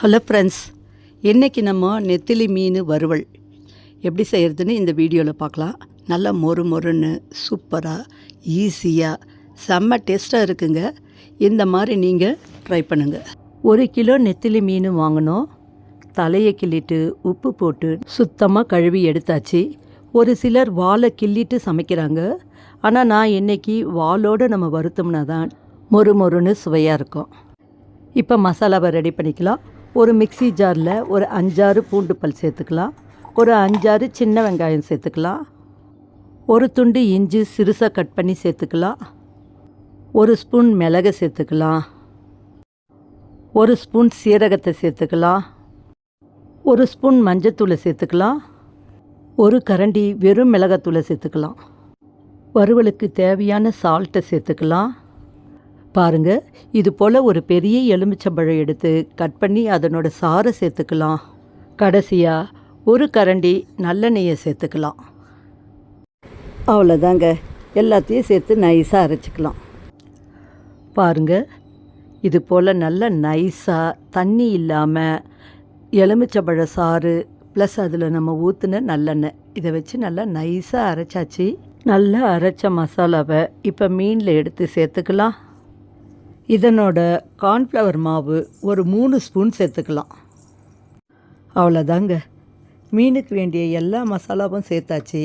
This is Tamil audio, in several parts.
ஹலோ ஃப்ரெண்ட்ஸ் இன்றைக்கி நம்ம நெத்திலி மீன் வறுவல். எப்படி செய்கிறதுன்னு இந்த வீடியோவில் பார்க்கலாம். நல்லா மொறு மொறுன்னு சூப்பராக ஈஸியாக செம்ம டேஸ்ட்டாக இருக்குங்க. இந்த மாதிரி நீங்கள் ட்ரை பண்ணுங்கள் ஒரு கிலோ நெத்திலி மீன் வாங்கினோம் தலையை கிள்ளிட்டு உப்பு போட்டு சுத்தமாக கழுவி எடுத்தாச்சு. ஒரு சிலர் வாலை கிள்ளிட்டு சமைக்கிறாங்க. ஆனால் நான் இன்றைக்கி வாலோடு நம்ம வருத்தோம்னா தான் மொறு மொறுன்னு சுவையாக இருக்கும். இப்போ மசாலாவை ரெடி பண்ணிக்கலாம். ஒரு மிக்ஸி ஜாரில் ஒரு அஞ்சாறு பூண்டு பல் சேர்த்துக்கலாம். ஒரு அஞ்சாறு சின்ன வெங்காயம் சேர்த்துக்கலாம். ஒரு துண்டு இஞ்சி சிறுசாக கட் பண்ணி சேர்த்துக்கலாம். ஒரு ஸ்பூன் மிளகு சேர்த்துக்கலாம். ஒரு ஸ்பூன் சீரகத்தை சேர்த்துக்கலாம். ஒரு ஸ்பூன் மஞ்சத்தூளை சேர்த்துக்கலாம். ஒரு கரண்டி வெறும் மிளகாத்தூளை சேர்த்துக்கலாம். வறுவலுக்கு தேவையான சால்ட்டை சேர்த்துக்கலாம். பாருங்க இது போல் ஒரு பெரிய எலுமிச்சம்பழம் எடுத்து கட் பண்ணி அதனோட சாறை சேர்த்துக்கலாம். கடைசியாக ஒரு கரண்டி நல்லெண்ணெயை சேர்த்துக்கலாம். அவ்வளோதாங்க எல்லாத்தையும் சேர்த்து நைஸாக அரைச்சிக்கலாம். பாருங்க இது போல் நல்ல நைஸாக தண்ணி இல்லாமல் எலுமிச்சம்பழ சாறு ப்ளஸ் அதில் நம்ம ஊற்றுன நல்லெண்ணெய். இதை வச்சு நல்லா நைஸாக அரைச்சாச்சு. நல்லா அரைச்ச மசாலாவை இப்போ மீனில் எடுத்து சேர்த்துக்கலாம். இதனோட கார்ன்ஃப்ளவர் மாவு ஒரு மூணு ஸ்பூன் சேர்த்துக்கலாம். அவ்வளோதாங்க மீனுக்கு வேண்டிய எல்லா மசாலாவும் சேர்த்தாச்சு.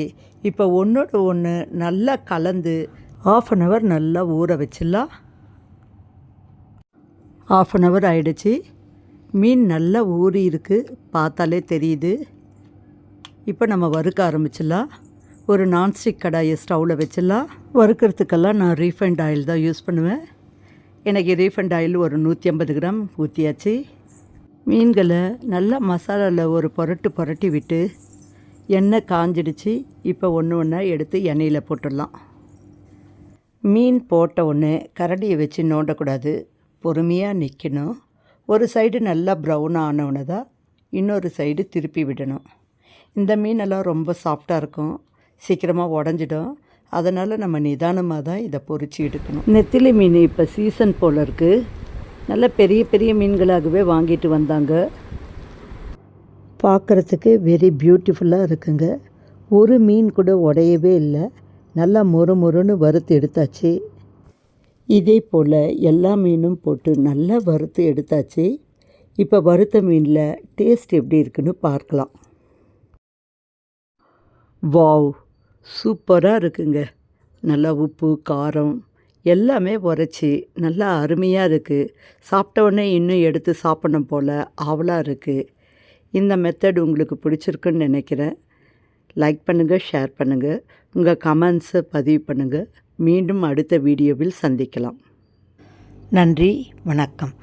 இப்போ ஒன்றோட ஒன்று நல்லா கலந்து ஆஃப் அன் ஹவர் நல்லா ஊற வச்சிடலாம். ஆஃப் அன் ஹவர் ஆகிடுச்சு மீன் நல்லா ஊறி இருக்குது பார்த்தாலே தெரியுது. இப்போ நம்ம வறுக்க ஆரம்பிச்சிடலாம். ஒரு நான்ஸ்டிக் கடாயை ஸ்டவ்வில் வச்சிடலாம். வறுக்கிறதுக்கெல்லாம் நான் ரீஃபைண்ட் ஆயில் தான் யூஸ் பண்ணுவேன். எனக்கு ரீஃபண்ட் ஆயில் ஒரு நூற்றி ஐம்பது கிராம் ஊற்றியாச்சு மீன்களை நல்லா மசாலாவில் ஒரு புரட்டு புரட்டி விட்டு எண்ணெய் காஞ்சிடுச்சு. இப்போ ஒன்று ஒன்றா எடுத்து எண்ணெயில் போட்டுடலாம். மீன் போட்ட உடனே கரடியை வச்சு நோண்டக்கூடாது. பொறுமையாக நிற்கணும் ஒரு சைடு நல்லா ப்ரௌன் ஆனவுடனே தான் இன்னொரு சைடு திருப்பி விடணும். இந்த மீனெல்லாம் ரொம்ப சாஃப்டாக இருக்கும். சீக்கிரமாக உடஞ்சிடும். அதனால் நம்ம நிதானமாக தான் இதை பொரிச்சு எடுக்கணும். நெத்திலி மீன் இப்போ சீசன் போல் இருக்குது நல்ல பெரிய பெரிய மீன்களாகவே வாங்கிட்டு வந்தாங்க. பார்க்குறதுக்கு வெரி பியூட்டிஃபுல்லாக இருக்குங்க. ஒரு மீன் கூட உடையவே இல்லை. நல்லா மொறு மொறுன்னு வறுத்து எடுத்தாச்சு. இதே போல் எல்லா மீனும் போட்டு நல்லா வறுத்து எடுத்தாச்சு. இப்போ வறுத்த மீனில் டேஸ்ட் எப்படி இருக்குன்னு பார்க்கலாம். வாவ்! சூப்பராக இருக்குங்க. நல்லா உப்பு காரம் எல்லாமே உரைச்சி நல்லா அருமையாக இருக்குது சாப்பிட்ட உடனே இன்னும் எடுத்து சாப்பிடணும் போல் ஆவலாக இருக்குது இந்த மெத்தட் உங்களுக்கு பிடிச்சிருக்குன்னு நினைக்கிறேன். லைக் பண்ணுங்கள் ஷேர் பண்ணுங்கள் உங்கள் கமெண்ட்ஸை பதிவு பண்ணுங்கள் மீண்டும் அடுத்த வீடியோவில் சந்திக்கலாம். நன்றி வணக்கம்.